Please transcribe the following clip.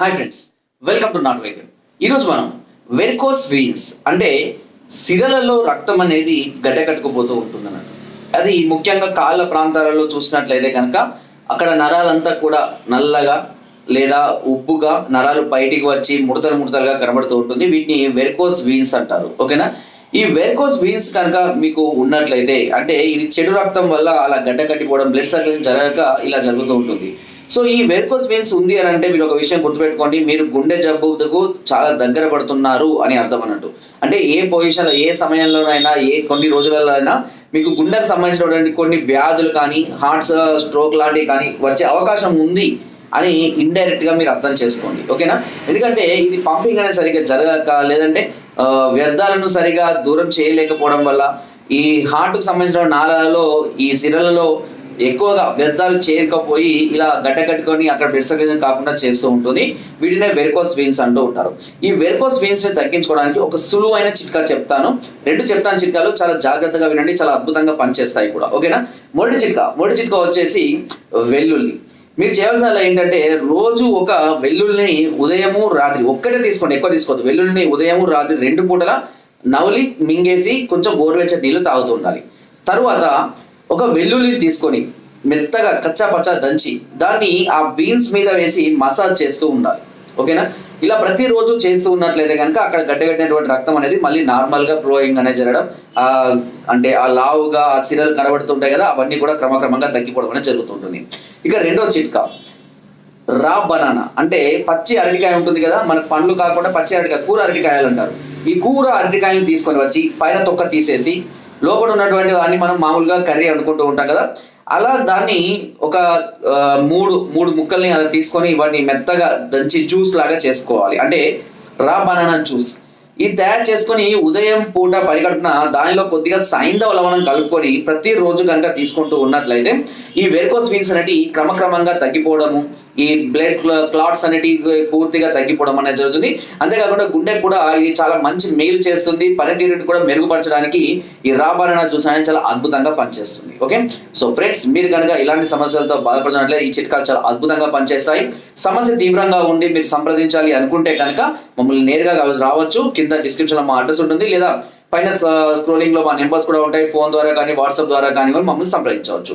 Hi friends welcome to not vehicle ఈరోజు మనం varicose veins అంటే సిరలలో రక్తం అనేది గడ్డకట్టుకుపోతూ ఉంటుంది అన్నట్టు అది ముఖ్యంగా కాళ్ళ ప్రాంతాలలో చూసినట్లయితే కనుక అక్కడ నరాలంతా కూడా నల్లగా లేదా ఉబ్బుగా నరాలు బయటికి వచ్చి ముడతలు ముడతలుగా కనబడుతూ ఉంటుంది. వీటిని వెరికోస్ వీన్స్ అంటారు. ఓకేనా? ఈ వెరికోస్ వీన్స్ కనుక మీకు ఉన్నట్లయితే అంటే ఇది చెడు రక్తం వల్ల అలా గడ్డ కట్టిపోవడం బ్లడ్ సర్క్యులేషన్ జరగక ఇలా జరుగుతూ ఉంటుంది. సో ఈ వెరికోస్ వీన్స్ ఉంది అని అంటే మీరు ఒక విషయం గుర్తుపెట్టుకోండి. మీరు గుండె జబ్బుకు చాలా దగ్గర పడుతున్నారు అని అర్థం అన్నట్టు. అంటే ఏ పొజిషన్ ఏ సమయంలోనైనా ఏ కొన్ని రోజులలో అయినా మీకు గుండెకు సంబంధించినటువంటి కొన్ని వ్యాధులు కానీ హార్ట్స్ స్ట్రోక్ లాంటివి కానీ వచ్చే అవకాశం ఉంది అని ఇండైరెక్ట్గా మీరు అర్థం చేసుకోండి. ఓకేనా? ఎందుకంటే ఇది పంపింగ్ అనేది సరిగ్గా జరగక లేదంటే వ్యర్థాలను సరిగా దూరం చేయలేకపోవడం వల్ల ఈ హార్ట్కు సంబంధించిన నాళాలలో ఈ సిరలలో ఎక్కువగా వ్యర్థాలు చేరకపోయి ఇలా గడ్డ కట్టుకొని అక్కడ బ్లడ్ సర్క్యులేషన్ కాకుండా చేస్తూ ఉంటుంది. వీటినే వెరికోస్ వీన్స్ అంటూ ఉంటారు. ఈ వెరికోస్ వీన్స్ని తగ్గించుకోవడానికి ఒక సులువైన చిట్కా చెప్తాను. రెండు చెప్తాను చిట్కాలు చాలా జాగ్రత్తగా వినండి చాలా అద్భుతంగా పనిచేస్తాయి కూడా. ఓకేనా? మొదటి చిట్కా మొదటి చిట్కా వచ్చేసి వెల్లుల్లి. మీరు చేయాల్సిన ఏంటంటే రోజు ఒక వెల్లుల్లిని ఉదయము రాత్రి ఒక్కటే తీసుకోండి ఎక్కువ తీసుకోవద్దు. వెల్లుల్లిని ఉదయము రాత్రి రెండు పూటల నవలి మింగేసి కొంచెం గోరువెచ్చటి నీళ్ళు తాగుతూ ఉండాలి. తరువాత ఒక వెల్లుల్లిని తీసుకొని మెత్తగా కచ్చా పచ్చా దంచి దాన్ని ఆ బీన్స్ మీద వేసి మసాజ్ చేస్తూ ఉండాలి. ఓకేనా? ఇలా ప్రతిరోజు చేస్తూ ఉన్నట్లయితే కనుక అక్కడ గడ్డగట్టినటువంటి రక్తం అనేది మళ్ళీ నార్మల్గా ఫ్లోయింగ్ అనేది జరగడం ఆ అంటే ఆ లావుగా ఆ సిరలు కనబడుతుంటాయి కదా అవన్నీ కూడా క్రమక్రమంగా తగ్గిపోవడం అనేది జరుగుతుంటుంది. ఇక రెండో చిట్కా రా బనానా. అంటే పచ్చి అరటికాయ ఉంటుంది కదా మనకు పండ్లు కాకుండా పచ్చి అరటికాయ కూర అరటికాయలు అంటారు. ఈ కూర అరటికాయలు తీసుకొని వచ్చి పైన తొక్క తీసేసి లోపల ఉన్నటువంటి దాన్ని మనం మామూలుగా కర్రీ అనుకుంటూ ఉంటాం కదా. అలా దాన్ని ఒక మూడు మూడు ముక్కల్ని అలా తీసుకొని వాటిని మెత్తగా దంచి జ్యూస్ లాగా చేసుకోవాలి. అంటే రా బనానా జ్యూస్ ఇది తయారు చేసుకొని ఉదయం పూట పరిగడుపున దానిలో కొద్దిగా సైంధవ లవణం కలుపుకొని ప్రతిరోజు కనుక తీసుకుంటూ ఉన్నట్లయితే ఈ వెర్కోస్ ఫీల్స్ అనేది క్రమక్రమంగా తగ్గిపోవడము ఈ బ్లడ్ క్లాట్స్ అనేటివి పూర్తిగా తగ్గిపోవడం అనేది జరుగుతుంది. అంతేకాకుండా గుండెకు కూడా ఇది చాలా మంచి మేలు చేస్తుంది. పనితీరుని కూడా మెరుగుపరచడానికి ఈ రాబాలన జ్యూస్ అనేది చాలా అద్భుతంగా పనిచేస్తుంది. ఓకే? సో ఫ్రెండ్స్ మీరు కనుక ఇలాంటి సమస్యలతో బాధపడుతున్నట్లయితే ఈ చిట్కాలు చాలా అద్భుతంగా పనిచేస్తాయి. సమస్య తీవ్రంగా ఉండి మీరు సంప్రదించాలి అనుకుంటే కనుక మమ్మల్ని నేరుగా రావచ్చు. కింద డిస్క్రిప్షన్లో మా అడ్రస్ ఉంటుంది. లేదా పైన స్క్రోలింగ్లో మా నెంబర్స్ కూడా ఉంటాయి. ఫోన్ ద్వారా కానీ వాట్సాప్ ద్వారా కానీ మమ్మల్ని సంప్రదించవచ్చు.